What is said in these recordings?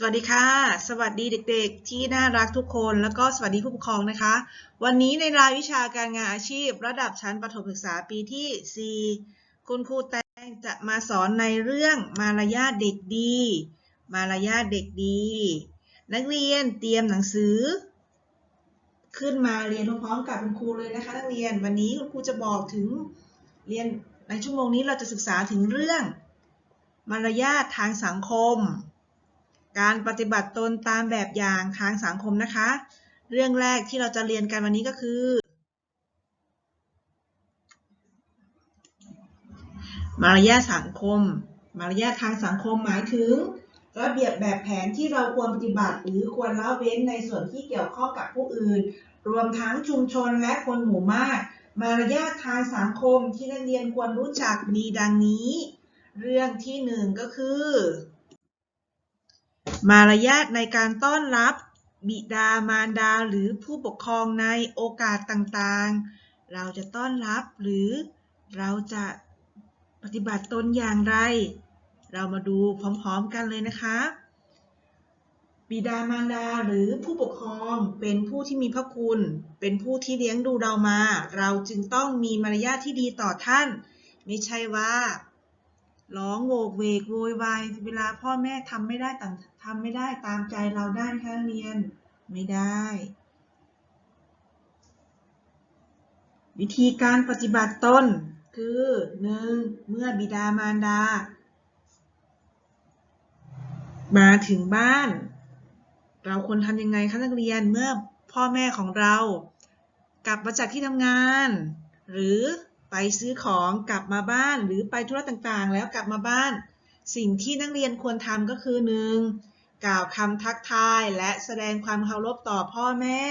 สวัสดีค่ะ สวัสดีเด็กๆ ที่น่ารักทุกคน แล้วก็สวัสดีผู้ปกครองนะคะ วันนี้ในรายวิชาการงานอาชีพ ระดับชั้นประถมศึกษาปีที่ 4 คุณครูแตงจะมาสอนในเรื่องมารยาทเด็กดี มารยาทเด็กดี นักเรียนเตรียมหนังสือ ขึ้นมาเรียนพร้อมๆกับคุณครูเลยนะคะนักเรียน วันนี้คุณครูจะบอกถึงเรียนในชั่วโมงนี้เราจะศึกษาถึงเรื่อง มารยาททางสังคม การปฏิบัติตนตามแบบอย่างทางสังคมนะคะ เรื่องแรกที่เราจะเรียนกันวันนี้ก็คือ มารยาทสังคม มารยาททางสังคมหมายถึง ระเบียบแบบแผนที่เราควรปฏิบัติ หรือควรละเว้นในส่วนที่เกี่ยวข้องกับผู้อื่น รวมทั้งชุมชนและคนหมู่มาก มารยาททางสังคมที่นักเรียนควรรู้จักมีดังนี้ เรื่องที่หนึ่งก็คือ มารยาทในการต้อนรับ บิดามารดาหรือผู้ปกครองในโอกาสต่างๆ เราจะต้อนรับหรือเราจะปฏิบัติตนอย่างไร เรามาดูพร้อมๆกันเลยนะคะ บิดามารดาหรือผู้ปกครองเป็นผู้ที่มีพระคุณ เป็นผู้ที่เลี้ยงดูเรามา เราจึงต้องมีมารยาทที่ดีต่อท่าน ไม่ใช่ว่า ร้องโวกเวกโวยวายเวลาพ่อแม่ทำไม่ได้ตางทำไม่ได้ตามใจเราได้ไหมคะเรียนไม่ได้ วิธีการปฏิบัติตนคือหนึ่งเมื่อบิดามารดา มาถึงบ้าน เราควรทำยังไงคะนักเรียนเมื่อพ่อแม่ของเรา กลับมาจากที่ทำงาน หรือ ไปซื้อของกลับมาบ้านหรือไปธุระต่างๆ แล้วกลับมาบ้าน สิ่งที่นักเรียนควรทำก็คือหนึ่งกล่าวคำทักทายและแสดงความเคารพต่อพ่อแม่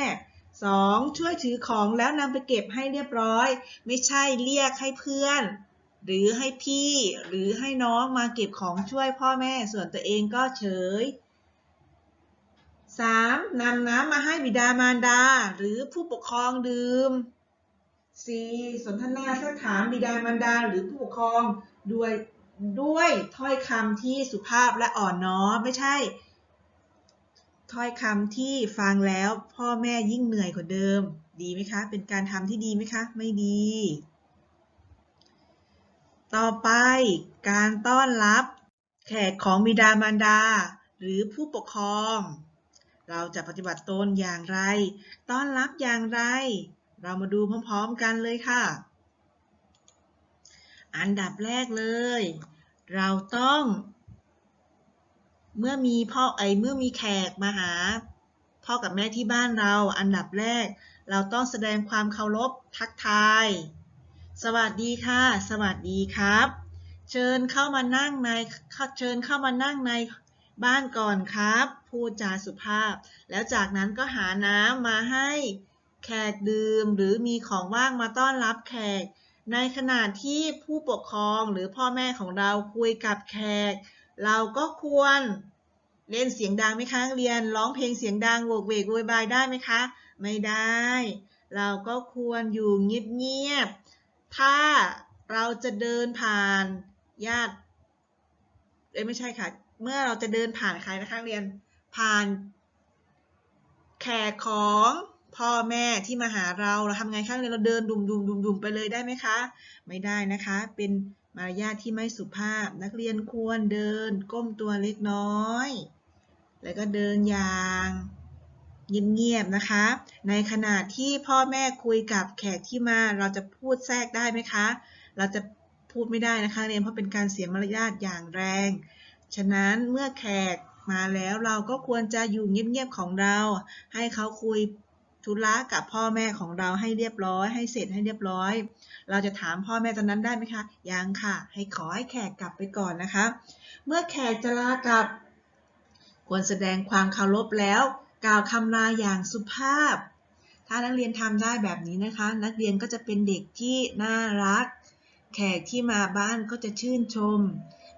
2. ช่วยถือของแล้วนำไปเก็บให้เรียบร้อย ไม่ใช่เรียกให้เพื่อน หรือให้พี่หรือให้น้องมาเก็บของช่วยพ่อแม่ส่วนตัวเองก็เฉย 3. นำน้ำมาให้บิดามารดา หรือผู้ปกครองดื่ม 4. สนทนาสักถามบิดามารดาหรือผู้ปกครองด้วยด้วยถ้อยคำที่สุภาพและอ่อนน้อมไม่ใช่ ถ้อยคำที่ฟังแล้วพ่อแม่ยิ่งเหนื่อยกว่าเดิม ดีไหมคะ เป็นการทำที่ดีไหมคะ ไม่ดี ต่อไปการต้อนรับแขกของบิดามารดา หรือผู้ปกครอง เราจะปฏิบัติตนอย่างไร ต้อนรับอย่างไร เรามาดูพร้อมๆกันเลยค่ะ อันดับแรกเลย เราต้อง เมื่อมีพ่อไอเมื่อมีแขกมาหา พ่อกับแม่ที่บ้านเรา อันดับแรก เราต้องแสดงความเคารพทักทาย สวัสดีค่ะ สวัสดีครับ เชิญเข้ามานั่งในเชิญเข้ามานั่งในบ้านก่อนครับ พูดจาสุภาพ แล้วจากนั้นก็หาน้ำมาให้ แขกดื่ม หรือมีของว่างมาต้อนรับแขก ในขณะที่ผู้ปกครองหรือพ่อแม่ของเราคุยกับแขก เราก็ควรเล่นเสียงดังไหมคะเรียนร้องเพลงเสียงดังโวกเวกโวยวายได้ไหมคะ ไม่ได้ เราก็ควรอยู่เงียบๆถ้าเราจะเดินผ่านญาติเอ้ไม่ใช่ค่ะ เมื่อเราจะเดินผ่านใครนะคะเรียนผ่านแขกของ พ่อแม่ที่มาหาเราเราทำไงคะนักเรียนเราเดินดุมดุมดุมดุมไปเลยได้ไหมคะ ไม่ได้นะคะ เป็นมารยาทที่ไม่สุภาพ นักเรียนควรเดินก้มตัวเล็กน้อย แล้วก็เดินอย่างเงียบๆนะคะ ในขณะที่พ่อแม่คุยกับแขกที่มาเราจะพูดแทรกได้ไหมคะ เราจะพูดไม่ได้นะคะเรียนเพราะเป็นการเสียมารยาทอย่างแรง ฉะนั้นเมื่อแขกมาแล้วเราก็ควรจะอยู่เงียบๆของเรา ให้เขาคุย ธุระกับพ่อแม่ของเราให้เรียบร้อย ให้เสร็จให้เรียบร้อย เราจะถามพ่อแม่ตอนนั้นได้ไหมคะ ยังค่ะ ให้ขอให้แขกกลับไปก่อนนะคะ เมื่อแขกจะลากลับ ควรแสดงความเคารพแล้ว กล่าวคำลาอย่างสุภาพ ถ้านักเรียนทำได้แบบนี้นะคะ นักเรียนก็จะเป็นเด็กที่น่ารัก แขกที่มาบ้านก็จะชื่นชม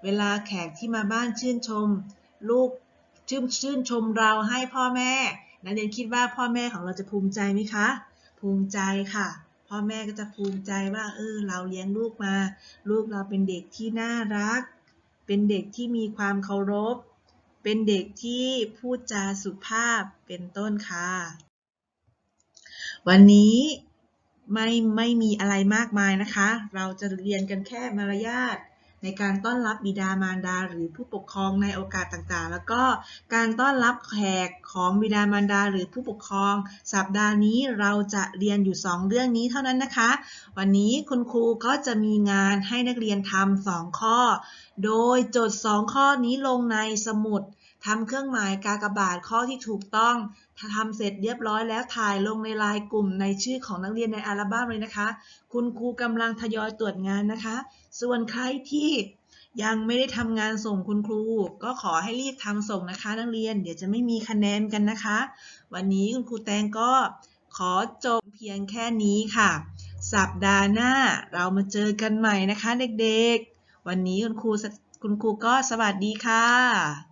เวลาแขกที่มาบ้านชื่นชม ลูกชื่นชื่นชมเราให้พ่อแม่ นักเรียนคิดว่าพ่อแม่ของเราจะภูมิใจไหมคะ ภูมิใจค่ะ พ่อแม่ก็จะภูมิใจว่า เออ เราเลี้ยงลูกมา ลูกเราเป็นเด็กที่น่ารัก เป็นเด็กที่มีความเคารพ เป็นเด็กที่พูดจาสุภาพ เป็นต้นค่ะ วันนี้ไม่ไม่มีอะไรมากมายนะคะ เราจะเรียนกันแค่มารยาท ในการต้อนรับบิดามารดา หรือผู้ปกครองในโอกาสต่างๆ แล้วก็การต้อนรับแขกของบิดามารดา หรือผู้ปกครอง สัปดาห์นี้เราจะเรียนอยู่ 2 เรื่องนี้เท่านั้นนะคะ วันนี้คุณครูก็จะมีงานให้นักเรียนทำสองข้อ โดยจด2ข้อนี้ลงในสมุด ทำเครื่องหมายกากบาทข้อที่ถูกต้องถ้าทำเสร็จเรียบร้อยแล้วถ่ายลงในไลน์กลุ่มในชื่อของนักเรียนในอัลบั้มเลยนะคะ คุณครูกำลังทยอยตรวจงานนะคะ ส่วนใครที่ยังไม่ได้ทำงานส่งคุณครู ก็ขอให้รีบทำส่งนะคะ นักเรียนเดี๋ยวจะไม่มีคะแนนกันนะคะ วันนี้คุณครูแตงก็ขอจบเพียงแค่นี้ค่ะ สัปดาห์หน้าเรามาเจอกันใหม่นะคะเด็กๆ วันนี้คุณครูคุณครูก็สวัสดีค่ะ